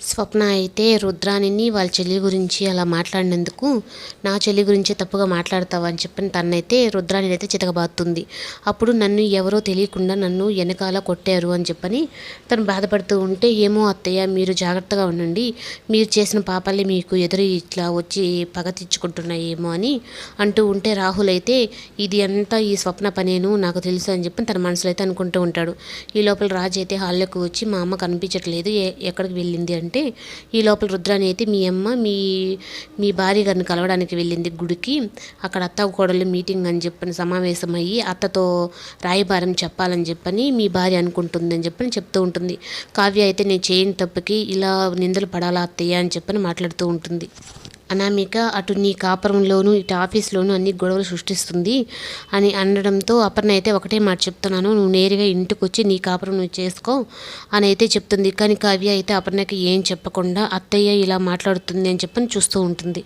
స్వప్న అయితే రుద్రాణిని వాళ్ళ చెల్లి గురించి అలా మాట్లాడినందుకు నా చెల్లి గురించి తప్పుగా మాట్లాడతావని అని చెప్పని తనైతే రుద్రాణిని అయితే చితకబాతుంది అప్పుడు నన్ను ఎవరో తెలియకుండా నన్ను వెనకాల కొట్టారు అని చెప్పని తను బాధపడుతూ ఉంటే ఏమో అత్తయ్య మీరు జాగ్రత్తగా ఉండండి. మీరు చేసిన పాపాలే మీకు ఎదురు ఇట్లా వచ్చి పగ తెచ్చుకుంటున్నాయేమో అని అంటూ ఉంటే రాహుల్ అయితే ఇది అంతా ఈ స్వప్న పనేను నాకు తెలుసు అని చెప్పి తన మనసులో అయితే అనుకుంటూ ఉంటాడు. ఈ లోపల రాజు అయితే హాల్లోకి వచ్చి మా అమ్మ కనిపించట్లేదు ఎక్కడికి వెళ్ళింది అంటే అంటే ఈ లోపల రుద్రాని అయితే మీ అమ్మ మీ మీ భార్య గారిని కలవడానికి వెళ్ళింది గుడికి. అక్కడ అత్త కోడలు మీటింగ్ అని చెప్పని సమావేశమయ్యి అత్తతో రాయబారం చెప్పాలని చెప్పని మీ భార్య అనుకుంటుంది అని చెప్పని చెప్తూ ఉంటుంది. కావ్య అయితే నేను చేయని తప్పుకి ఇలా నిందలు పడాలా అత్తయ్య అని చెప్పని మాట్లాడుతూ ఉంటుంది. అనామిక అటు నీ కాపురంలోను ఇటు ఆఫీస్లోను అన్ని గొడవలు సృష్టిస్తుంది అని అనడంతో అపర్ణ అయితే ఒకటే మాట చెప్తున్నాను నువ్వు నేరుగా ఇంటికి వచ్చి నీ కాపురం నువ్వు చేసుకో అని అయితే చెప్తుంది. కానీ కావ్య అయితే అపర్ణకి ఏం చెప్పకుండా అత్తయ్య ఇలా మాట్లాడుతుంది అని చెప్పని చూస్తూ ఉంటుంది.